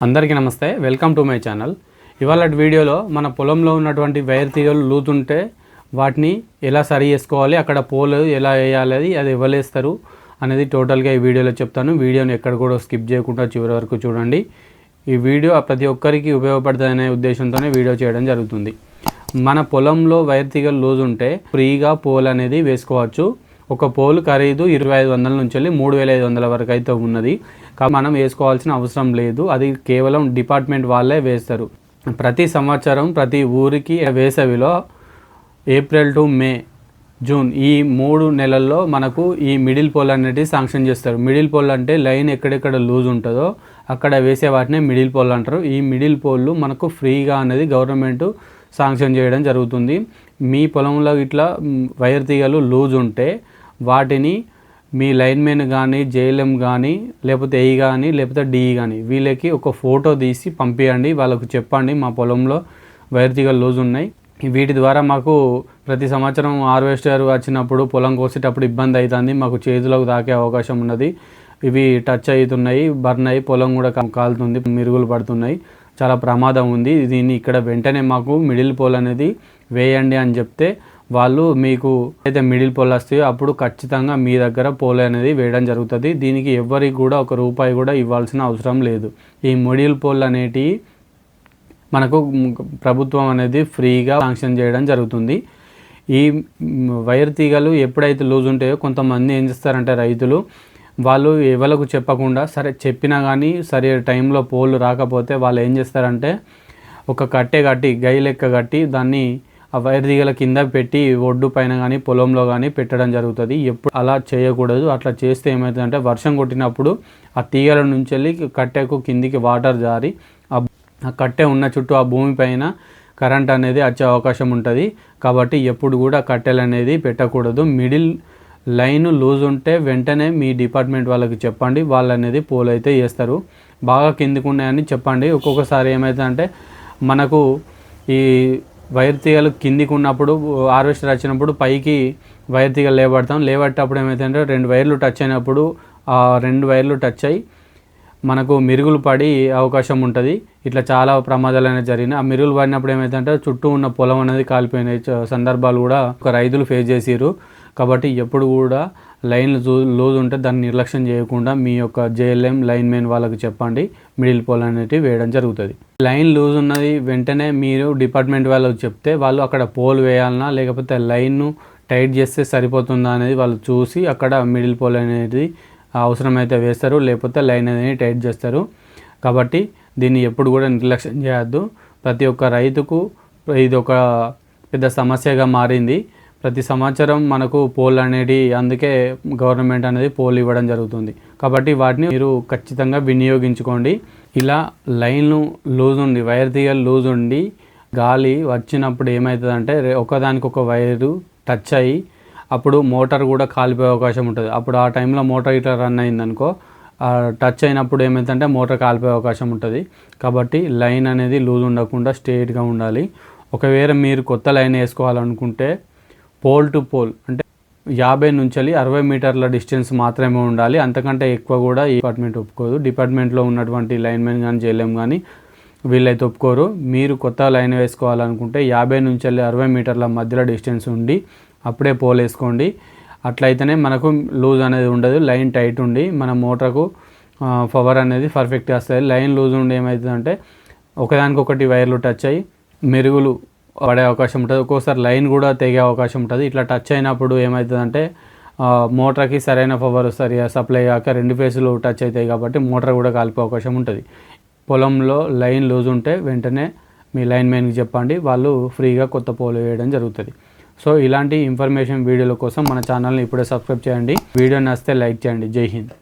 అందరికీ నమస్తే. Welcome to my channel ఇవాళ వీడియోలో మన పొలంలో ఉన్నటువంటి వైర్ తీగలు లూతుంటే వాటిని ఎలా సరి చేసుకోవాలి అక్కడ పోలు ఎలా వేయాలి అది ఎవరేస్తారు అనేది టోటల్గా ఈ వీడియోలో చెప్తాను. వీడియోని ఎక్కడ కూడా స్కిప్ చేయకుండా చివరి వరకు చూడండి. ఈ వీడియో ప్రతి ఒక్కరికి ఉపయోగపడుతుందనే ఉద్దేశంతోనే వీడియో చేయడం జరుగుతుంది. మన పొలంలో వైర్ తీగలు లూజ్ ఉంటే ఫ్రీగా పోల్ అనేది వేసుకోవచ్చు. ఒక పోలు ఖరీదు ఇరవై ఐదు వందల నుంచి వెళ్ళి మూడు వేల ఐదు వందల వరకు అయితే ఉన్నది. మనం వేసుకోవాల్సిన అవసరం లేదు. అది కేవలం డిపార్ట్మెంట్ వాళ్ళే వేస్తారు. ప్రతి సంవత్సరం ప్రతి ఊరికి వేసవిలో ఏప్రిల్ టు మే జూన్ ఈ మూడు నెలల్లో మనకు ఈ మిడిల్ పోల్ అనేది శాంక్షన్ చేస్తారు. మిడిల్ పోల్ అంటే లైన్ ఎక్కడెక్కడ లూజ్ ఉంటుందో అక్కడ వేసే వాటినే మిడిల్ పోల్ అంటారు. ఈ మిడిల్ పోల్లు మనకు ఫ్రీగా అనేది గవర్నమెంట్ శాంక్షన్ చేయడం జరుగుతుంది. మీ పొలంలో ఇట్లా వైర్ తీగలు లూజ్ ఉంటే వాటిని మీ లైన్మెన్ కానీ జేఎల్ఎం కానీ లేకపోతే ఏఈ కానీ లేకపోతే డిఈ కానీ వీళ్ళకి ఒక ఫోటో తీసి పంపించండి వాళ్ళకు చెప్పండి. మా పొలంలో వైర్ లూజ్ ఉన్నాయి. వీటి ద్వారా మాకు ప్రతి సంవత్సరం హార్వెస్టర్ వచ్చినప్పుడు పొలం కోసేటప్పుడు ఇబ్బంది అవుతుంది. మాకు చేతులకు తాకే అవకాశం ఉన్నది. ఇవి టచ్ అవుతున్నాయి బర్న్ అయ్యి పొలం కూడా కాలుతుంది మిరుగులు పడుతున్నాయి. చాలా ప్రమాదం ఉంది. దీన్ని ఇక్కడ వెంటనే మాకు మిడిల్ పోల్ అనేది వేయండి అని చెప్తే వాళ్ళు మీకు అయితే మిడిల్ పోల్ వస్తాయో అప్పుడు ఖచ్చితంగా మీ దగ్గర పోల్ అనేది వేయడం జరుగుతుంది. దీనికి ఎవరికి కూడా ఒక రూపాయి కూడా ఇవ్వాల్సిన అవసరం లేదు. ఈ మిడిల్ పోల్ అనేటివి మనకు ప్రభుత్వం అనేది ఫ్రీగా శాంక్షన్ చేయడం జరుగుతుంది. ఈ వైర్ తీగలు ఎప్పుడైతే లూజ్ ఉంటాయో కొంతమంది ఏం చేస్తారంటే రైతులు వాళ్ళు ఎవరికి చెప్పకుండా సరే చెప్పినా కానీ సరే టైంలో పోలు రాకపోతే వాళ్ళు ఏం చేస్తారంటే ఒక కట్టె కట్టి గై లెక్క కట్టి దాన్ని ఆ వైర్ తీగల కింద పెట్టి ఒడ్డు పైన కానీ పొలంలో కానీ పెట్టడం జరుగుతుంది. ఎప్పుడు అలా చేయకూడదు. అట్లా చేస్తే ఏమవుతుందంటే వర్షం కొట్టినప్పుడు ఆ తీగల నుంచి వెళ్ళి కట్టెకు కిందికి వాటర్ జారి ఆ ఆ కట్టె ఉన్న చుట్టూ ఆ భూమి పైన కరెంట్ అనేది వచ్చే అవకాశం ఉంటుంది. కాబట్టి ఎప్పుడు కూడా కట్టెలు అనేది పెట్టకూడదు. మిడిల్ లైన్ లూజ్ ఉంటే వెంటనే మీ డిపార్ట్మెంట్ వాళ్ళకి చెప్పండి. వాళ్ళు అనేది పోల్ అయితే చేస్తారు. బాగా కిందికి ఉన్నాయని చెప్పండి. ఒక్కొక్కసారి ఏమవుతుందంటే మనకు ఈ వైర్ తీగలు కిందికి ఉన్నప్పుడు హార్వెస్టర్ వచ్చినప్పుడు పైకి వైర్ తీగలు లేబడతాం. లేబట్టేటప్పుడు ఏమవుతుందంటే రెండు వైర్లు టచ్ అయినప్పుడు ఆ రెండు వైర్లు టచ్ అయ్యి మనకు మిరుగులు పడి అవకాశం ఉంటుంది. ఇట్లా చాలా ప్రమాదాలు అనేది జరిగినాయి. ఆ మిరుగులు పడినప్పుడు ఏమైందంటే చుట్టూ ఉన్న పొలం అనేది కాలిపోయిన సందర్భాలు కూడా ఒక రైతులు ఫేస్ చేసిరు కాబట్టి ఎప్పుడు కూడా లైన్ లూజ్ ఉంటే దాన్ని నిర్లక్ష్యం చేయకుండా మీ యొక్క జేఎల్ఎం లైన్ మెయిన్ వాళ్ళకి చెప్పండి. మిడిల్ పోల్ అనేటివి వేయడం జరుగుతుంది. లైన్ లూజ్ ఉన్నది వెంటనే మీరు డిపార్ట్మెంట్ వాళ్ళకి చెప్తే వాళ్ళు అక్కడ పోల్ వేయాలన్నా లేకపోతే లైన్ను టైట్ చేస్తే సరిపోతుందా అనేది వాళ్ళు చూసి అక్కడ మిడిల్ పోల్ అనేది అవసరమైతే వేస్తారు లేకపోతే లైన్ అనేది టైట్ చేస్తారు. కాబట్టి దీన్ని ఎప్పుడు కూడా నిర్లక్ష్యం చేయొద్దు. ప్రతి ఒక్క రైతుకు ఇది ఒక పెద్ద సమస్యగా మారింది. ప్రతి సంవత్సరం మనకు పోల్ అనేది అందుకే గవర్నమెంట్ అనేది పోల్ ఇవ్వడం జరుగుతుంది. కాబట్టి వాటిని మీరు ఖచ్చితంగా వినియోగించుకోండి. ఇలా లైన్లు లూజ్ ఉండి వైర్ తీగలు లూజ్ ఉండి గాలి వచ్చినప్పుడు ఏమవుతుందంటే రే- ఒకదానికి ఒక వైరు టచ్ అయ్యి అప్పుడు మోటార్ కూడా కాలిపోయే అవకాశం ఉంటుంది. అప్పుడు ఆ టైంలో మోటార్ ఇట్లా రన్ అయిందనుకో టచ్ అయినప్పుడు ఏమవుతుందంటే మోటార్ కాలిపోయే అవకాశం ఉంటుంది. కాబట్టి లైన్ అనేది లూజ్ ఉండకుండా స్ట్రేట్గా ఉండాలి. ఒకవేళ మీరు కొత్త లైన్ వేసుకోవాలనుకుంటే పోల్ టు పోల్ అంటే యాభై నుంచి అరవై మీటర్ల డిస్టెన్స్ మాత్రమే ఉండాలి. అంతకంటే ఎక్కువ కూడా ఈ డిపార్ట్మెంట్ ఒప్పుకోదు. డిపార్ట్మెంట్లో ఉన్నటువంటి లైన్మెన్ కానీ జేఎల్ఎం కానీ వీళ్ళైతే ఒప్పుకోరు. మీరు కొత్త లైన్ వేసుకోవాలనుకుంటే యాభై నుంచి వెళ్ళి అరవై మీటర్ల మధ్యలో డిస్టెన్స్ ఉండి అప్పుడే పోల్ వేసుకోండి. అట్లయితేనే మనకు లూజ్ అనేది ఉండదు లైన్ టైట్ ఉండి మన మోటార్కు పవర్ అనేది పర్ఫెక్ట్గా వస్తుంది. లైన్ లూజ్ ఉండి ఏమవుతుందంటే ఒకదానికొకటి వైర్లు టచ్ అయ్యి మెరుగులు పడే అవకాశం ఉంటుంది. ఒక్కోసారి లైన్ కూడా తెగే అవకాశం ఉంటుంది. ఇట్లా టచ్ అయినప్పుడు ఏమవుతుందంటే మోటార్కి సరైన పవర్ సరిగా సప్లై కాక రెండు ఫేసులు టచ్ అవుతాయి కాబట్టి మోటార్ కూడా కాలిపోయే అవకాశం ఉంటుంది. పొలంలో లైన్ లూజ్ ఉంటే వెంటనే మీ లైన్ మ్యాన్కి చెప్పండి. వాళ్ళు ఫ్రీగా కొత్త పోలు వేయడం జరుగుతుంది. సో ఇలాంటి ఇన్ఫర్మేషన్ వీడియోల కోసం మన ఛానల్ని ఇప్పుడే సబ్స్క్రైబ్ చేయండి. వీడియో నచ్చితే లైక్ చేయండి. జై హింద్.